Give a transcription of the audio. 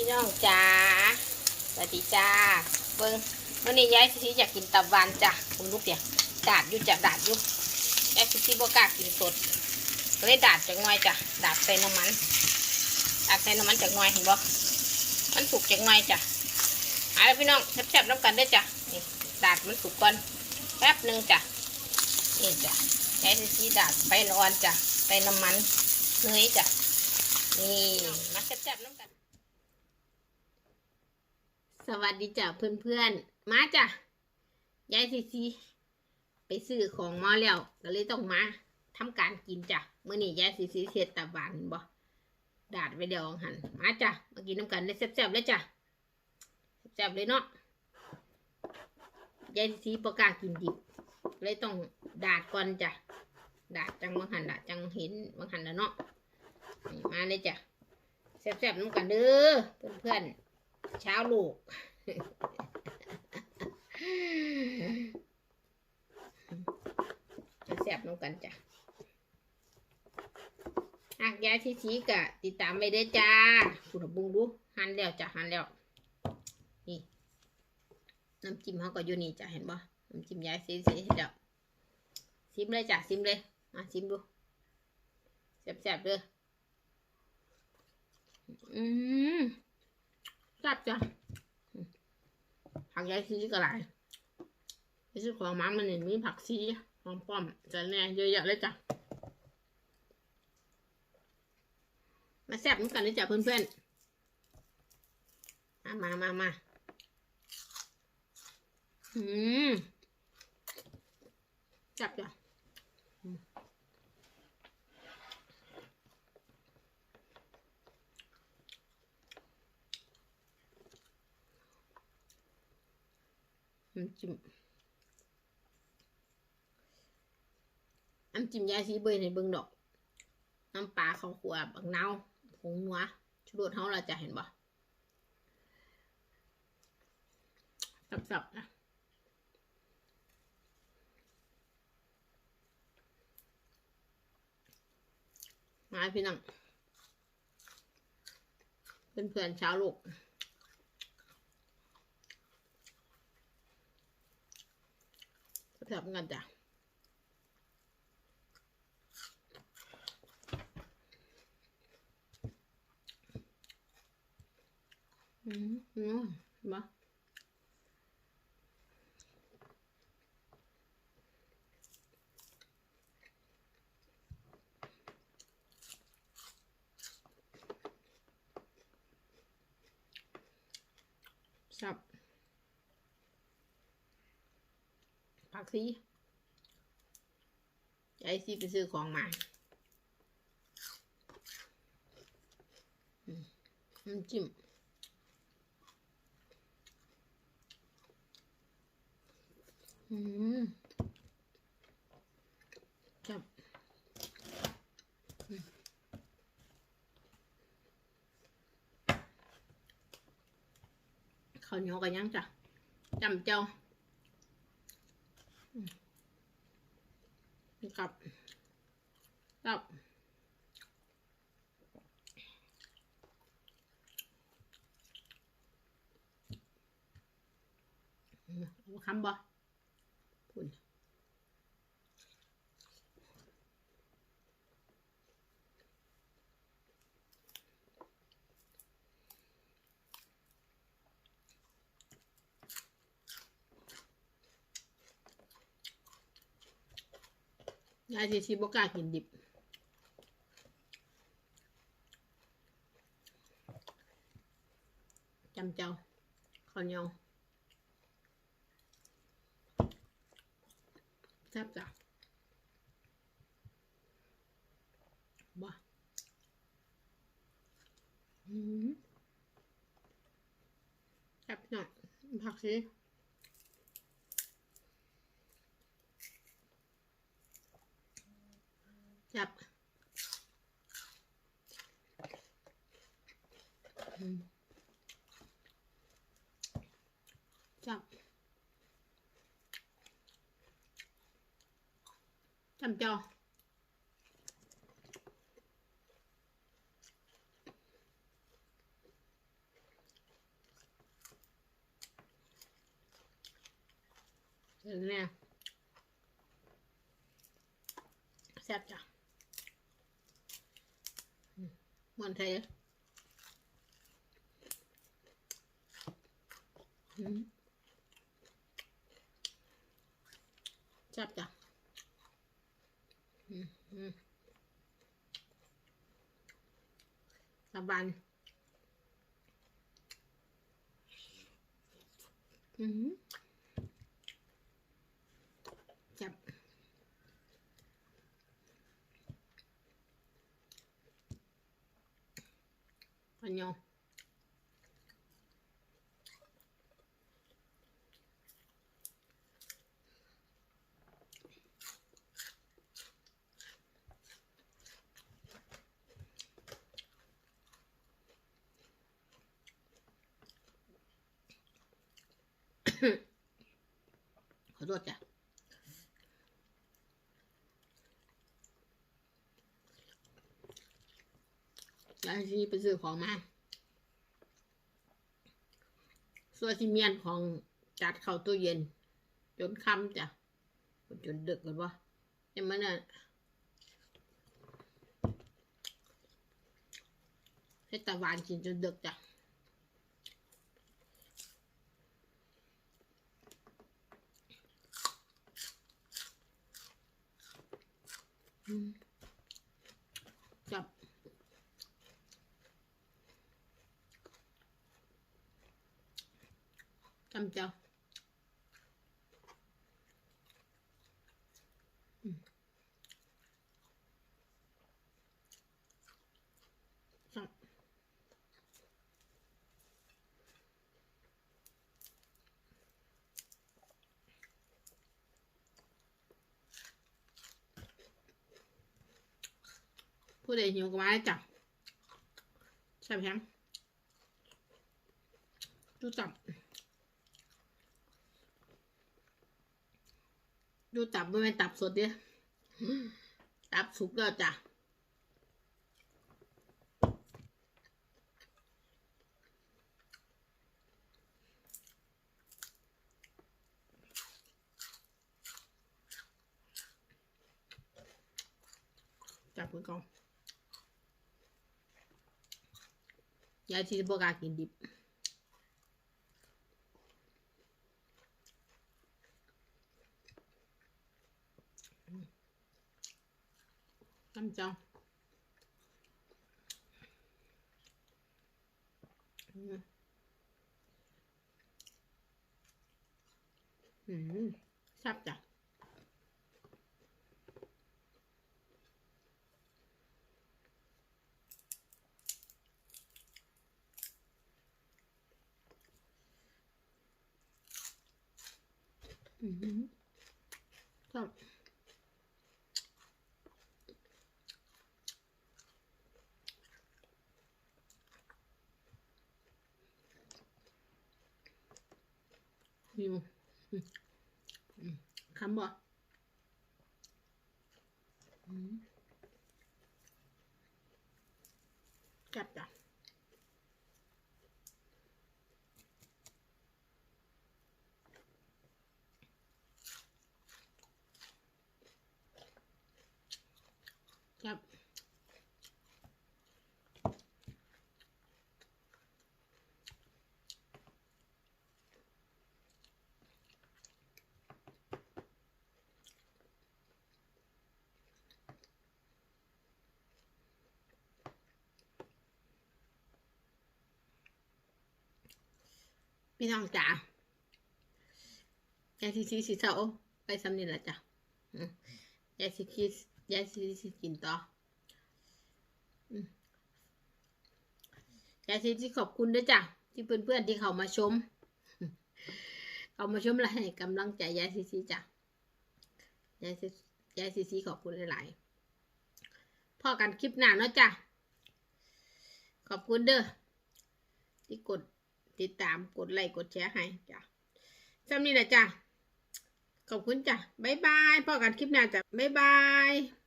พี่น้องจ้าสวัสดีจ้า เบิ้งวันนี้ยายสิอยากกินตับหวานจ้ะคุณลูกเดียดาดอยู่จ้ะดาดอยู่ยายสิบ่กล้ากินสดก็เลยดาดจากน่อยจ้ะดาดใส่น้ำมันดาดใส่น้ำมันจากน่อยเห็นบ่มันสุกจากน่อยจ้ะเอาละพี่น้องแซ่บๆน้ำกันเด้จ้ะนี่ดาดมันสุกก่อนแป๊บหนึงจ้ะนี่จ้ะยายสิดาดไปนอนจ้ะใส่น้ำมันเนยจ้ะนี่มาแซ่บๆน้ำกัน สวัสดีจ้ะเพื่อนๆ มาจ้ะยายซีซีไปซื้อของมาแล้วก็เลยต้องมาทำการกินจ้ะเมื่อนี้ยายซีซีเสียตาบานบ่ดาดไปเดี๋ยวหันมาจ้ะมากินน้ำกันได้แซ่บๆเลยจ้ะแซ่บๆเลยเนาะยายซีซีประกากินดิบ เลยต้องดาดก่อนจ้ะดาดจังบางหันดาดจังเห็นบางหันแล้วเนาะมาเลยจ้ะแซ่บๆน้ำกันเด้อเพื่อนๆ เช้าลูก จะแซ่บน้องกันจ้ะหากยายชี้ชี้กะติดตามไปเด้จ้าคุณบุงดูหันแล้วจ้ะหันแล้ว นี่น้ำจิ้มเขาก็อยู่นี่จ้ะเห็นบ่น้ำจิ้มยายซีซีเดี๋ยวซิมเลยจ้ะซิมเลยมาซิมดูแซ่บๆเด้ออืม จับจ้ะผักยายซีก็หลายที่สุดของมันมันเนี่ยมีผักซีหอมป้อมจะแน่เยอะๆเลยจ้ะ มาแซ่บเหมือนกันเลยจ้ะเพื่อนๆ มามามามาอืมจับจ้ะ น้ำจิ้มน้ำจิ้มยายซีเบยในเบิ้งดอก น้ำปลาข้าวขัวบักนาผงนัวชูรสเฮาเราจะเห็นบ่สับๆนะมาพี่น้องเพื่อนๆเช้าวลูก แซ่บๆเหมือนกันจ้ะอืมอืมมาแซ่บ ผักซียายซีไปซื้อของมาอืมน้ำจิ้มอืมจับข้าวเหนียวกันยังจ้ะจำเจ้าอืม กับกับคำบ่พุ่น ยายสิชิบกล้ากินดิบ จำเจ้าข้าวเหนียวแซ่บจ้ะบ้าแซ่บหน่อยผักชี จับจับจำจอเนี่ยแซ่บจ้ะ มันไทยอืมแซ่บจ้ะอืมอืมตะบันอืมจับปัญญาขอโทษจ้ะ ยายที่ไปซื้อของมาส่วนที่เมียนของจัดเข้าตู้เย็น จนค่ำจ้ะจนดึกกันวะยังมันน่ะให้ตาหวานกินจนดึกจ้ะอืมจับ จำเจ้าอืมจับผู้ใดหิวก็มาได้จับใช่ไหมครับดูจับ ดูตับไม่เป็นตับสดเนี่ยตับสุกแล้วจ้ะจับมือก่อนยายที่บอกากินดิบ จังอืมอืมแซ่บจ้ะอืมชอบ อยู่อืมอืมคำ บ่จับจ้ะจับ พี่น้องจ๋ายายซีซีสีเสาไปสำนี่ละจ้ะยายซีซียายซีซีกินต่อยายซีซีขอบคุณด้วยจ้ะ ที่เพื่อนๆที่เขามาชม เขามาชมและให้กำลังใจยายซีซีจ้ะยายซียายซีซีขอบคุณหลายๆพอกันคลิปหน้าเนาะจ้ะ ขอบคุณเด้อที่กด ติดตามกดไลค์กดแชร์ให้จ้ะจำนี้แหละจ้ะขอบคุณจ้ะบ๊ายบายพอกันคลิปหน้าจ้ะบ๊ายบาย